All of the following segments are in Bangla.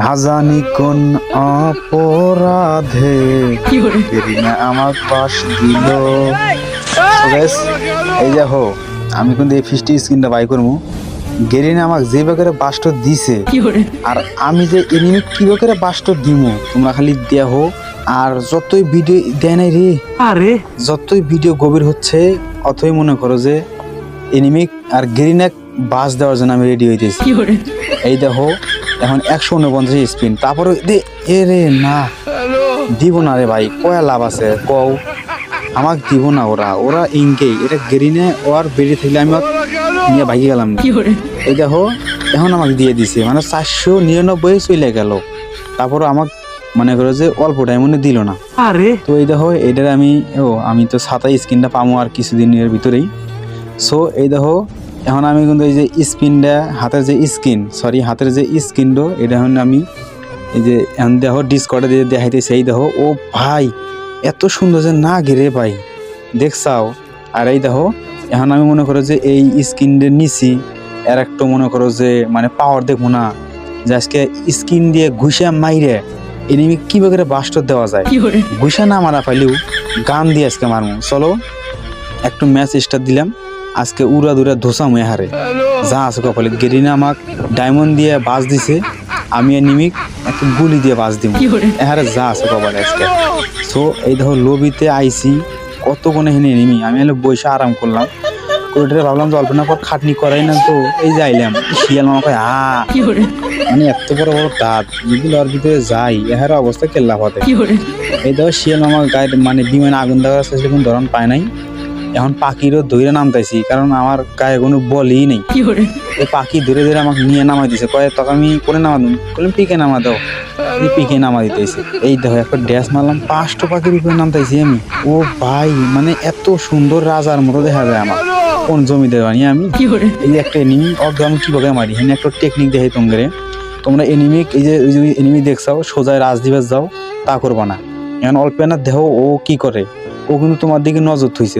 না জানি কোন অপরাধে? গেরিনা আমার পাশ দিল। এই দেখো আমি কিন্তু এই ফিস্টি স্ক্রিনটা বাই করব। গেরিনা আমাকে যে বেকারে বাস্ট দিছে আর আমি যে এনিমি কি বেকারে বাস্ট দিমু তোমরা খালি দেখো আর যতই ভিডিও দেয় নাই রে আরে। যতই ভিডিও গভীর হচ্ছে অতই মনে করো যে এনিমিক আর গেরিনাক বাস দেওয়ার জন্য আমি রেডি হইতেছি। এই দেখো এখন একশো উনপঞ্চাশ স্পিন। তারপরে দে এ রে না। দিব না রে ভাই কয়া লাভ আছে? কও। আমাক দিব না ওরা ওরা ইনকেই এটা গেরিনে ওর বেরিয়ে থাকলে আমি নিয়ে ভাগি গেলাম। এই দেখো এখন আমাকে দিয়ে দিছে মানে চারশো নিরানব্বই চলে গেল। তারপর আমাক মনে করো যে অল্প টাইমে দিল না। আরে। তো এই দেখো এটার আমি ও আমি তো সাতাই স্ক্রিনটা পামো আর কিছুদিনের ভিতরেই। সো এই দেখো এখন আমি কিন্তু এই যে স্পিনটা হাতের যে স্কিন সরি হাতের যে স্কিনটা এটা এখন আমি এই যে এখন দেখো ডিসকর্ডে দিয়ে দেখাইতেছে এই দেখো ও ভাই এত সুন্দর যে না ঘিরে ভাই দেখছাও? আর এই দেখো এখন আমি মনে করো যে এই স্কিনটা নিছি এর একটু মনে করো যে মানে পাওয়ার দেখব না যে আজকে স্কিন দিয়ে ঘুষে মাইরে এনিমি কি করে বাস্টর দেওয়া যায়? ঘুষা না মারা পাইলেও গান দিয়ে আজকে মারমু। চলো একটু ম্যাচ স্টার্ট দিলাম। আজকে উড়া দুরা ধোসাম হারে। যা আছে কপালে। গেরিনা আমাক ডায়মন্ড দিয়ে বাস দিছে আমি আর নিমিক একটু গুলি দিয়ে বাস দিব এহারে যা আছে কপালে আজকে। সো এই ধর লবিতে আইসি কত কোনে হেনে নিমি। আমি হলে বসে আরাম করলাম। কোটারে ভাবলাম যে অল্প না পর খাটনি করাই না তো এই যাইলাম শিয়াল আমাকে আ মানে এত বড় বড় দাঁত যেগুলো ওর ভিতরে যাই এহার অবস্থা কেল্লা হতে এই দেখো শিয়াল মামা গায়ে মানে বিমানে আগুন দেওয়ার চেষ্টা কোনো ধরন পায় নাই এখন পাখিরও ধরে নামতাইছি কারণ আমার গায়ে কোনো বলই নেই। এই পাখি ধরে ধরে আমাকে নিয়ে নামাই দিছে কয়ে তখন আমি করে নামা দিন বললাম পিকে নামা দাও। পিকে নামা দিতেছে। এই দেখো একটা ড্যাশ মারলাম পাঁচটা পাখির উপরে নামতাইছি আমি। ও ভাই মানে এত সুন্দর রাজার মতো দেখা যায় আমার। কোন জমিদার বানিয়ে আমি? এই যে একটা এনিমি অর্ধ আমি কীভাবে মারি? এখানে একটা টেকনিক দেখাই তোমাদের তোমরা এনিমি এই যে এনিমি দেখছাও সোজায় রাজ দিবাস যাও তা করবা না। এখন অল্প না দেহ ও কি করে। ও কিন্তু তোমার দিকে নজর থইছে।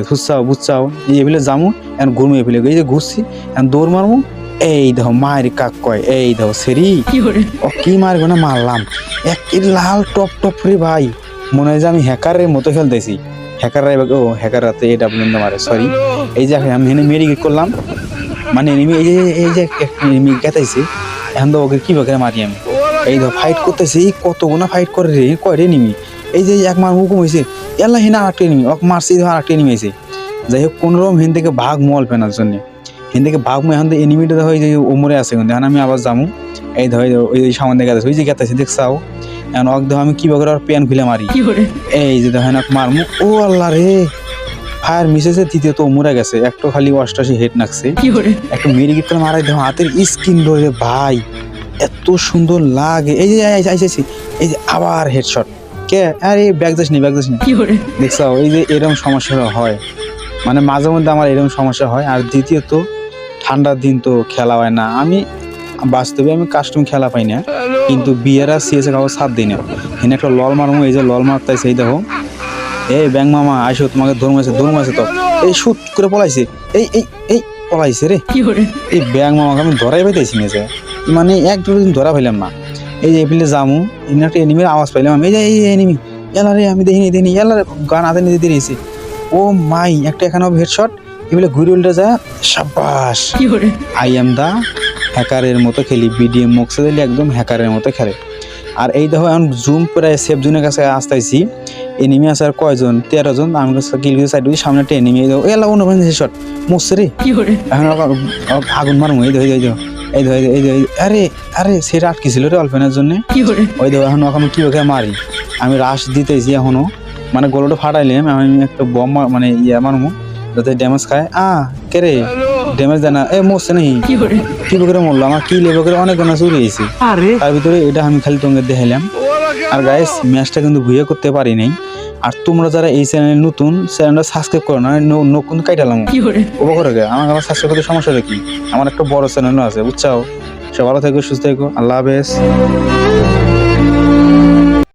বুঝছাও এই এফিলে যামু এখন ঘুরমু এফিলে এই যে ঘুরছি এখন দৌড় মারমু এই দেখো মায়ের কাক কয় এই দেখো সেরি। ও কি মারবো না মারলাম। এক লাল টপ টপ রে ভাই। মনে হয় যে আমি হ্যাকারের মতো খেলতেছি। হ্যাকাররা এবার ও হ্যাকার রাতে এটা বলুন মারে সরি এই যে আমি এখানে মেডিকেট করলাম। মানে এনিমি এই যে এই যে এনিমি গেতাইছে এখন তো ওকে কি বাকে মারি আমি? এই ধর ফাইট করতেছে কত গুণা ফাইট করে রে কয় রে নিমি এই যে এক মার হুকুম হয়েছে এল্লা হিনা আরেকটা এনিমি ওক মারছি ধর আরেকটা এনিমি হয়েছে যাই হোক কোন রকম হিন থেকে ভাগ মল ফেনার জন্য। হিন থেকে ভাগ মো এখন এনিমিটা দেখো যে ওমরে আছে কিন্তু এখন আমি আবার যামু। এই ধর ধর, ওই যে সামনে গেছে ওই যে গেতাছে দেখছাও? এখন ওক দেখো আমি কি বাকে আর প্যান খুলে মারি। এই যে দেখেন এক মারমু। ও আল্লাহ রে! ফায়ার মিসেসে তৃতীয় তো মরে গেছে। একটু খালি অষ্টাশি হেড নাকছে। একটা মেডিকেট করে মারাই দেখো হাতের স্কিন ধরে ভাই। এত সুন্দর লাগে। এই যে যে, এই যে আবার হেডশট কে? আরে ব্যাগ যাস নি ব্যাগ যাস নি দেখছ এই যে এরকম সমস্যা হয়। মানে মাঝে মধ্যে আমার এরকম সমস্যা হয়। আর দ্বিতীয়ত ঠান্ডার দিন তো খেলা হয় না। আমি বাস্তবে আমি কাস্টম খেলা পাই না। কিন্তু বিয়েরা সিএসে কাউ সাথ দিই না। এখানে একটা লল মারমু এই যে লল মারতাই সেই দেখো। এই ব্যাং মামা আইসো তোমাকে ধর্ম আছে ধর্ম আছে তো। এই শুট করে পলাইছে। এই এই এই পলাইছে রে। এই ব্যাং মামাকে আমি ধরাই পাইতেছি না যে। মানে এক দুটো দিন ধরা পাইলাম না। এই যে এপিলে জামু এমনি একটা এনিমির আওয়াজ পাইলাম আমি। এই যে এই এনিমি এলা রে আমি দেখিনি দেখিনি এলা রে গান হাতে নিতে দিয়েছি ও মাই একটা এখানে হেডশট এগুলো ঘুরে উল্টে যায় সাবাস আই এম দা হ্যাকারের মতো খেলি বিডিএম মক্সে একদম হ্যাকারের মতো খেলে। আর এই দেখো এখন জুম প্রায় সেফ জুনের কাছে আসতেছি। এনিমি আছে আর কয়জন? তেরো জন। আমি কাছে কিল সাইড সামনে একটা এনিমি এই দেখো এলা অন্য হেডশট মরছে রে। এখন আগুন মারমু এই দেখো এই দেখো। এই দেখো এই। আরে আরে সেটা আটকেছিল রে অল্পেনের জন্য? ওই দেখো এখন এখন কি ওকে মারি? আমি রাশ দিতেছি এখনও। মানে গোলটা ফাটাইলাম আমি একটা বম মানে ইয়ে মারমু যাতে ড্যামেজ খায়। আ কে রে? ড্যামেজ দেয় না। এ মরছে নাকি? কি করে? মরলো? আমার কি লেবে করে অনেক গানা চুরি হয়েছে। তার ভিতরে এটা আমি খালি তোমাকে দেখাইলাম। আর গাইস ম্যাচটা কিন্তু ভুয়ে করতে পারি নাই। আর তোমরা যারা এই চ্যানেলে নতুন চ্যানেলটা সাবস্ক্রাইব করো না নতুন কাইটালাম কি করে? আমার আমার সাবস্ক্রাইব করতে সমস্যা কি? আমার একটা বড় চ্যানেলও আছে বুঝছাও? সে ভালো থেকো সুস্থ থেকো আল্লাহ হাফেজ।